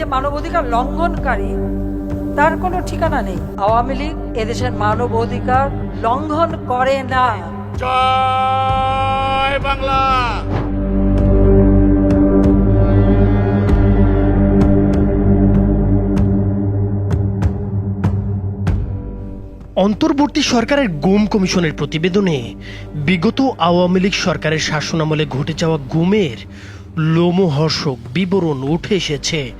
যে মানবাধিকার লঙ্ঘনকারী তার কোনো ঠিকানা নেই। আওয়ামী লীগ এদেশের মানব অধিকার লঙ্ঘন করে না। জয় বাংলা। অন্তর্বর্তী সরকারের গুম কমিশনের প্রতিবেদনে বিগত আওয়ামী লীগ সরকারের শাসনামলে ঘটে যাওয়া গুমের লোমহর্ষক বিবরণ উঠে এসেছে।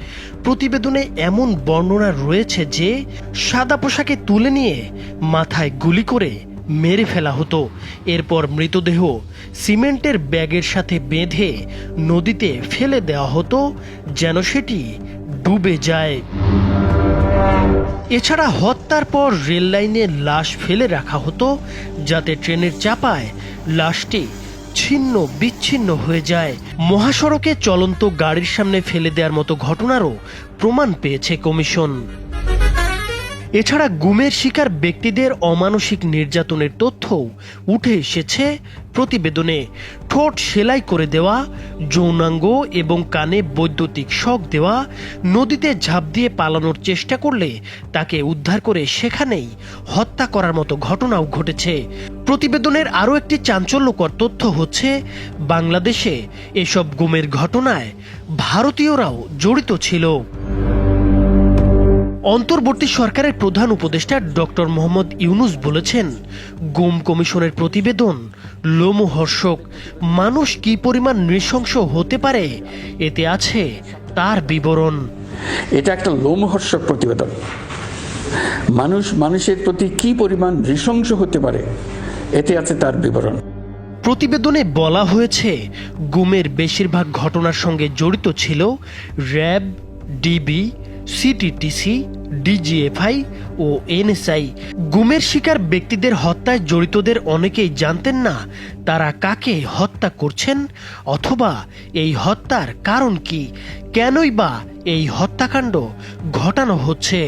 প্রতিবেদনে এমন বর্ণনা রয়েছে যে, সাদা পোশাকে তুলে নিয়ে মাথায় গুলি করে মেরে ফেলা হতো। এরপর মৃতদেহ সিমেন্টের ব্যাগের সাথে বেঁধে নদীতে ফেলে দেওয়া হতো, যেন সেটি ডুবে যায়। এছাড়া হত্যার পর রেল লাইনে লাশ ফেলে রাখা হতো, যাতে ট্রেনের চাপায় লাশটি ছিন্ন, বিচ্ছিন্ন হয়ে যায়। মহাসড়কে চলন্ত গাড়ির সামনে ফেলে দেওয়ার মতো ঘটনারও প্রমাণ পেয়েছে কমিশন। এছাড়া গুমের শিকার ব্যক্তিদের অমানসিক নির্যাতনের তথ্যও উঠে এসেছে প্রতিবেদনে। ঠোঁট সেলাই করে দেওয়া, যৌনাঙ্গ এবং কানে বৈদ্যুতিক শক দেওয়া, নদীতে ঝাঁপ দিয়ে পালানোর চেষ্টা করলে তাকে উদ্ধার করে সেখানেই হত্যা করার মতো ঘটনাও ঘটেছে। প্রতিবেদনের আরও একটি চাঞ্চল্যকর তথ্য হচ্ছে, বাংলাদেশে এসব গুমের ঘটনায় ভারতীয়রাও জড়িত ছিল। অন্তর্বর্তী সরকারের প্রধান উপদেষ্টা ডক্টর মোহাম্মদ ইউনুস বলেছেন, গুম কমিশনের প্রতিবেদন লোমহর্ষক। মানুষ কি পরিমাণ নৃশংস হতে পারে, এতে আছে তার বিবরণ। এটা একটা লোমহর্ষক প্রতিবেদন। মানুষ, মানুষের প্রতি কি পরিমাণ নৃশংস হতে পারে এতে আছে তার বিবরণ। প্রতিবেদনে বলা হয়েছে, গুমের বেশিরভাগ ঘটনার সঙ্গে জড়িত ছিল র্যাব, ডিবি সিটিটিসি ডিজিএফআই ও এনএসআই গুমের শিকার ব্যক্তিদের হত্যায় জড়িতদের অনেকেই জানতেন না তারা কাকে হত্যা করছেন অথবা এই হত্যার কারণ কি, কেনই বা এই হত্যাকাণ্ড ঘটানো হচ্ছে।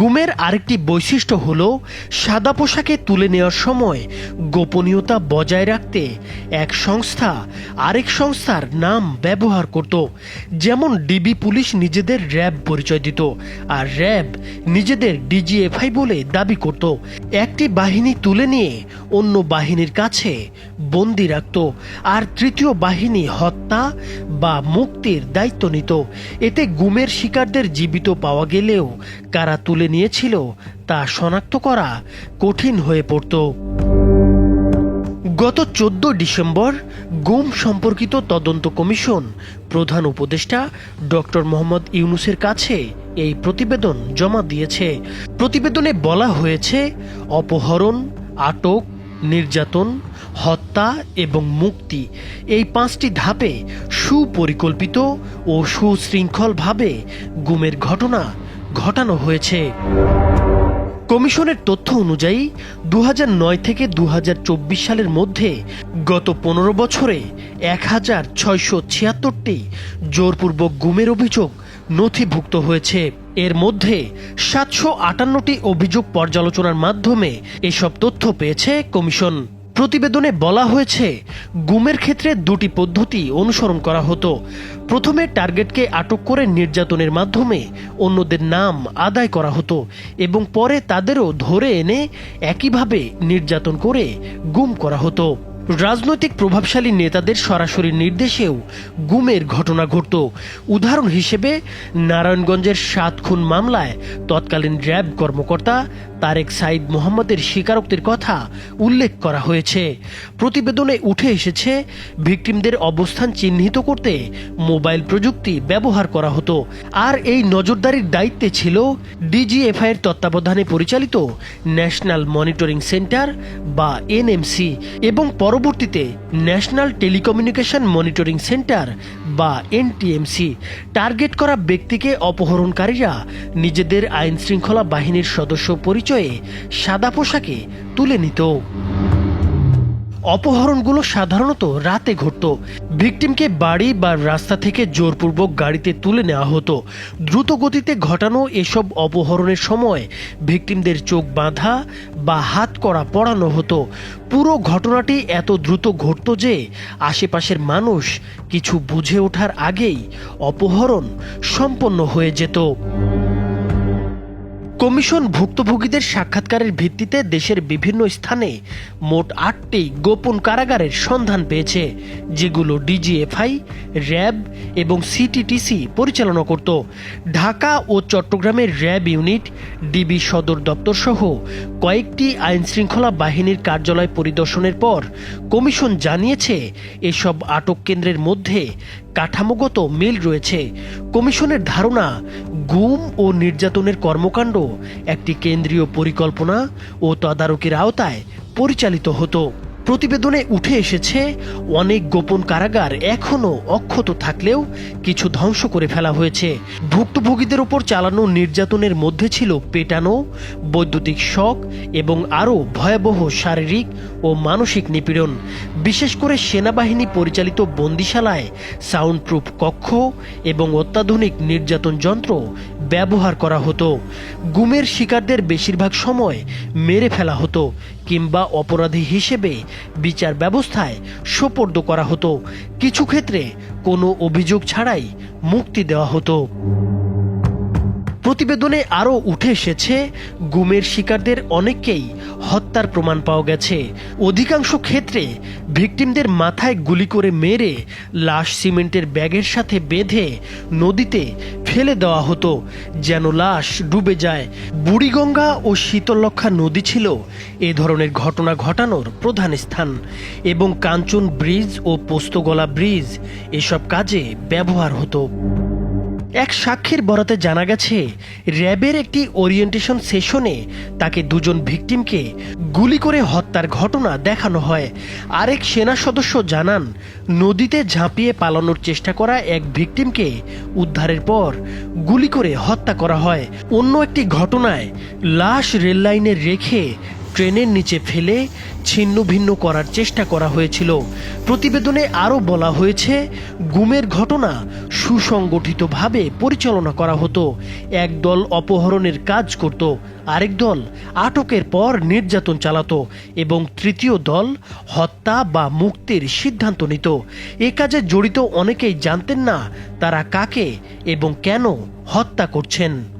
গুমের আরেকটি বৈশিষ্ট্য হল সাদা পোশাকে তুলে নেওয়ার সময় গোপনীয়তা বজায় রাখতে এক সংস্থা আরেক সংস্থার নাম ব্যবহার করত। যেমন ডিবি পুলিশ নিজেদের র্যাব পরিচয় দিত আর র্যাব নিজেদের ডিজিএফআই বলে দাবি করত। একটি বাহিনী তুলে নিয়ে অন্য বাহিনীর কাছে বন্দি রাখত আর তৃতীয় বাহিনী হত্যা বা মুক্তির দায়িত্ব নিত। এতে গুমের শিকারদের জীবিত পাওয়া গেলেও কারা তুলে নিয়েছিল, তা শনাক্ত করা কঠিন হয়ে পড়ত। গত চোদ্দ ডিসেম্বর গুম সম্পর্কিত তদন্ত কমিশন প্রধান উপদেষ্টা ডক্টর মোহাম্মদ ইউনুসের কাছে এই প্রতিবেদন জমা দিয়েছে। প্রতিবেদনে বলা হয়েছে, অপহরণ, আটক, নির্যাতন, হত্যা এবং মুক্তি এই পাঁচটি ধাপে সুপরিকল্পিত ও সুশৃঙ্খলভাবে গুমের ঘটনা ঘটানো হয়েছে। কমিশনের তথ্য অনুযায়ী দু হাজার নয় থেকে দু হাজার চব্বিশ সালের মধ্যে গত পনেরো বছরে এক হাজার ছয়শো ছিয়াত্তরটি জোরপূর্বক গুমের অভিযোগ নথিভুক্ত হয়েছে। এর মধ্যে সাতশো আটান্নটি অভিযোগ পর্যালোচনার মাধ্যমে এসব তথ্য পেয়েছে কমিশন। প্রতিবেদনে বলা হয়েছে, গুমের ক্ষেত্রে দুটি পদ্ধতি অনুসরণ করা হতো। প্রথমে টার্গেটকে আটক করে নির্যাতনের মাধ্যমে অন্যদের নাম আদায় করা হতো এবং পরে তাদেরও ধরে এনে একইভাবে নির্যাতন করে গুম করা হতো। রাজনৈতিক প্রভাবশালী নেতাদের সরাসরি নির্দেশেও গুমের ঘটনা ঘটত। উদাহরণ হিসেবে, নারায়ণগঞ্জের সাত খুন মামলায় তৎকালীন র্যাব কর্মকর্তা তারেক সাইদ মোহাম্মদের স্বীকারোক্তির কথা উল্লেখ করা হয়েছে। প্রতিবেদনে উঠে এসেছে, ভিকটিমদের অবস্থান চিহ্নিত করতে মোবাইল প্রযুক্তি ব্যবহার করা হতো। আর এই নজরদারির দায়িত্বে ছিল ডিজিএফআই এর তত্ত্বাবধানে পরিচালিত ন্যাশনাল মনিটরিং সেন্টার বা এনএমসি এবং পরবর্তীতে ন্যাশনাল টেলিকমিউনিকেশন মনিটরিং সেন্টার বা এনটিএমসি টার্গেট করা ব্যক্তিকে অপহরণকারীরা নিজেদের আইনশৃঙ্খলা বাহিনীর সদস্য পরিচয়ে সাদা পোশাকে তুলে নিত। অপহরণগুলো সাধারণত রাতে ঘটত। ভিকটিমকে বাড়ি বা রাস্তা থেকে জোরপূর্বক গাড়িতে তুলে নেওয়া হতো। দ্রুত গতিতে ঘটানো এসব অপহরণের সময় ভিকটিমদের চোখ বাঁধা বা হাত করা পড়ানো হতো। পুরো ঘটনাটি এত দ্রুত ঘটত যে আশেপাশের মানুষ কিছু বুঝে ওঠার আগেই অপহরণ সম্পন্ন হয়ে যেত। কমিশন ভুক্তভোগীদের সাক্ষাৎকারের ভিত্তিতে দেশের বিভিন্ন স্থানে মোট আটটি গোপন কারাগারের সন্ধান পেয়েছে, যেগুলো ডিজিএফআই, র্যাব এবং সিটিটিসি পরিচালনা করত। ঢাকা ও চট্টগ্রামের র্যাব ইউনিট, ডিবি সদর দপ্তর সহ কয়েকটি আইন শৃঙ্খলা বাহিনীর কার্যালয় পরিদর্শনের পর কমিশন জানিয়েছে, এসব আটক কেন্দ্রের মধ্যে কাঠামোগত মিল রয়েছে। কমিশনের ধারণা গুম ও নির্যাতনের কর্মকাণ্ড একটি কেন্দ্রীয় পরিকল্পনা ও তদারকির আওতায় পরিচালিত হতো। প্রতিবেদনে উঠে এসেছে, অনেক গোপন কারাগার এখনও অক্ষত থাকলেও কিছু ধ্বংস করে ফেলা হয়েছে। ভুক্তভোগীদের ওপর চালানো নির্যাতনের মধ্যে ছিল পেটানো, বৈদ্যুতিক শক এবং আরও ভয়াবহ শারীরিক ও মানসিক নিপীড়ন। বিশেষ করে সেনাবাহিনী পরিচালিত বন্দিশালায় সাউন্ডপ্রুফ কক্ষ এবং অত্যাধুনিক নির্যাতন যন্ত্র ব্যবহার করা হতো। গুমের শিকারদের বেশিরভাগ সময় মেরে ফেলা হতো কিংবা অপরাধী হিসেবে বিচার ব্যবস্থায় সোপর্দ করা হতো। কিছু ক্ষেত্রে কোনো অভিযোগ ছাড়াই মুক্তি দেওয়া হতো। প্রতিবেদনে আরও উঠে এসেছে, গুমের শিকারদের অনেককেই হত্যার প্রমাণ পাওয়া গেছে। অধিকাংশ ক্ষেত্রে ভিকটিমদের মাথায় গুলি করে মেরে লাশ সিমেন্টের ব্যাগের সাথে বেঁধে নদীতে ফেলে দেওয়া হতো। যেন লাশ ডুবে যায়। বুড়িগঙ্গা ও শীতলক্ষা নদী ছিল এ ধরনের ঘটনা ঘটানোর প্রধান স্থান। এবং কাঞ্চন ব্রিজ ও পোস্তগলা ব্রিজ এসব কাজে ব্যবহার হতো। এক সাক্ষীর বরাতে জানা গেছে, র্যাবের একটি ওরিয়েন্টেশন সেশনে তাকে দুজন ভিকটিমকে গুলি করে হত্যার ঘটনা দেখানো হয়। আরেক সেনা সদস্য জানান, নদীতে ঝাঁপিয়ে পালানোর চেষ্টা করা এক ভিকটিমকে উদ্ধারের পর গুলি করে হত্যা করা হয়। অন্য একটি ঘটনায় লাশ রেললাইনে রেখে ট্রেনের নিচে ফেলে ছিন্ন ভিন্ন করার চেষ্টা করা হয়েছিল। প্রতিবেদনে আরও বলা হয়েছে, গুমের ঘটনা সুসংগঠিতভাবে পরিচালনা করা হতো। এক দল অপহরণের কাজ করত, আরেক দল আটকের পর নির্যাতন চালাতো এবং তৃতীয় দল হত্যা বা মুক্তির সিদ্ধান্ত নিত। এ কাজে জড়িত অনেকেই জানতেন না তারা কাকে এবং কেন হত্যা করছেন।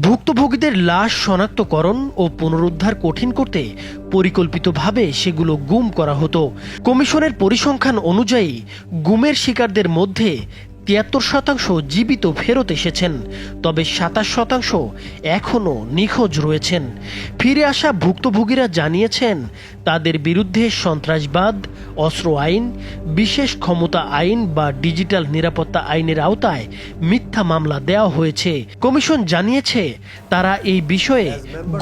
ভুক্তভোগীদের লাশ শনাক্তকরণ ও পুনরুদ্ধার কঠিন করতে পরিকল্পিতভাবে সেগুলো গুম করা হতো। কমিশনের পরিসংখ্যান অনুযায়ী, গুমের শিকারদের মধ্যে তিয়াত্তর শতাংশ জীবিত ফেরত এসেছেন, তবে সাতাশ শতাংশ এখনও নিখোঁজ রয়েছেন। ফিরে আসা ভুক্তভোগীরা জানিয়েছেন, তাদের বিরুদ্ধে সন্ত্রাসবাদ, অস্ত্র আইন, বিশেষ ক্ষমতা আইন বা ডিজিটাল নিরাপত্তা আইনের আওতায় মিথ্যা মামলা দেওয়া হয়েছে। কমিশন জানিয়েছে, তারা এই বিষয়ে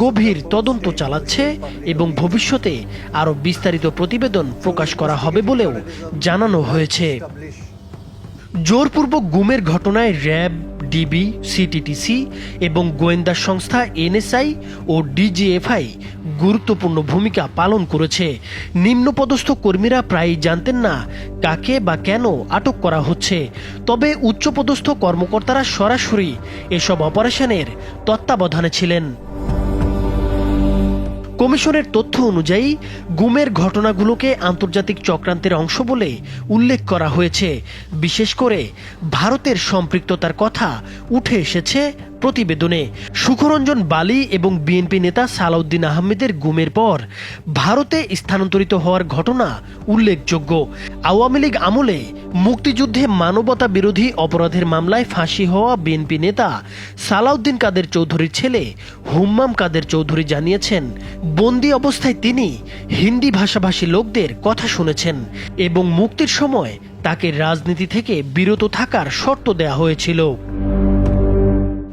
গভীর তদন্ত চালাচ্ছে এবং ভবিষ্যতে আরও বিস্তারিত প্রতিবেদন প্রকাশ করা হবে বলেও জানানো হয়েছে। জোরপূর্বক গুমের ঘটনায় র্যাব, ডিবি, সিটিটিসি এবং গোয়েন্দা সংস্থা, এনএসআই ও ডিজিএফআই গুরুত্বপূর্ণ ভূমিকা পালন করেছে। নিম্নপদস্থ কর্মীরা প্রায়ই জানতেন না কাকে বা কেন আটক করা হচ্ছে। তবে উচ্চপদস্থ কর্মকর্তারা সরাসরি এসব অপারেশনের তত্ত্বাবধানে ছিলেন। কমিশনের তথ্য অনুযায়ী, গুমের ঘটনাগুলোকে আন্তর্জাতিক চক্রান্তের অংশ বলে উল্লেখ করা হয়েছে। বিশেষ করে, ভারতের সম্পৃক্ততার কথা উঠে এসেছে প্রতিবেদনে সুখরঞ্জন বালি এবং বিএনপি নেতা সালাউদ্দিন আহমেদের গুমের পর ভারতে স্থানান্তরিত হওয়ার ঘটনা উল্লেখযোগ্য। আওয়ামী লীগ আমলে মুক্তিযুদ্ধে মানবতা বিরোধী অপরাধের মামলায় ফাঁসি হওয়া বিএনপি নেতা সালাউদ্দিন কাদের চৌধুরীর ছেলে হুম্মাম কাদের চৌধুরী জানিয়েছেন, বন্দি অবস্থায় তিনি হিন্দি ভাষাভাষী লোকদের কথা শুনেছেন এবং মুক্তির সময় তাকে রাজনীতি থেকে বিরত থাকার শর্ত দেয়া হয়েছিল।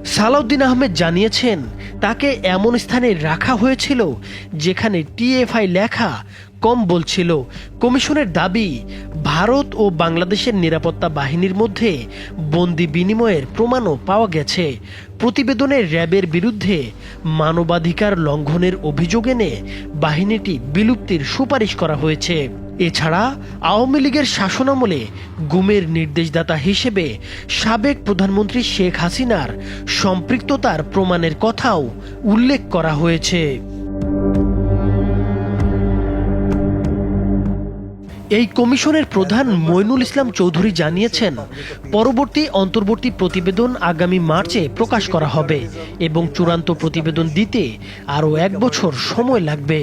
সালাউদ্দিন আহমেদ জানিয়েছেন, তাকে এমন স্থানে রাখা হয়েছিল যেখানে টিএফআই লেখা কম বলছিল কমিশনের দাবি, ভারত ও বাংলাদেশের নিরাপত্তা বাহিনীর মধ্যে বন্দি বিনিময়ের প্রমাণও পাওয়া গেছে। প্রতিবেদনে র্যাবের বিরুদ্ধে মানবাধিকার লঙ্ঘনের অভিযোগ এনে বাহিনীটি বিলুপ্তির সুপারিশ করা হয়েছে। এছাড়া আওয়ামী লীগের শাসনামলে গুমের নির্দেশদাতা হিসেবে সাবেক প্রধানমন্ত্রী শেখ হাসিনার সম্পৃক্ততার প্রমাণের কথাও উল্লেখ করা হয়েছে। এই কমিশনের প্রধান মইনুল ইসলাম চৌধুরী জানিয়েছেন, পরবর্তী অন্তর্বর্তী প্রতিবেদন আগামী মার্চে প্রকাশ করা হবে এবং চূড়ান্ত প্রতিবেদন দিতে আরও এক বছর সময় লাগবে।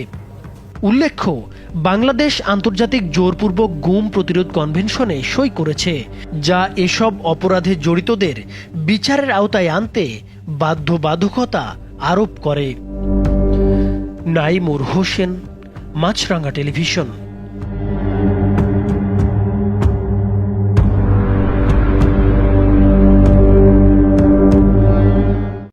উল্লেখ্য বাংলাদেশ আন্তর্জাতিক জোরপূর্বক গুম প্রতিরোধ কনভেনশনে সই করেছে, যা এসব অপরাধে জড়িতদের বিচারের আওতায় আনতে বাধ্যবাধকতা আরোপ করে। নাইমুর হোসেন মাছরাঙ্গা টেলিভিশন।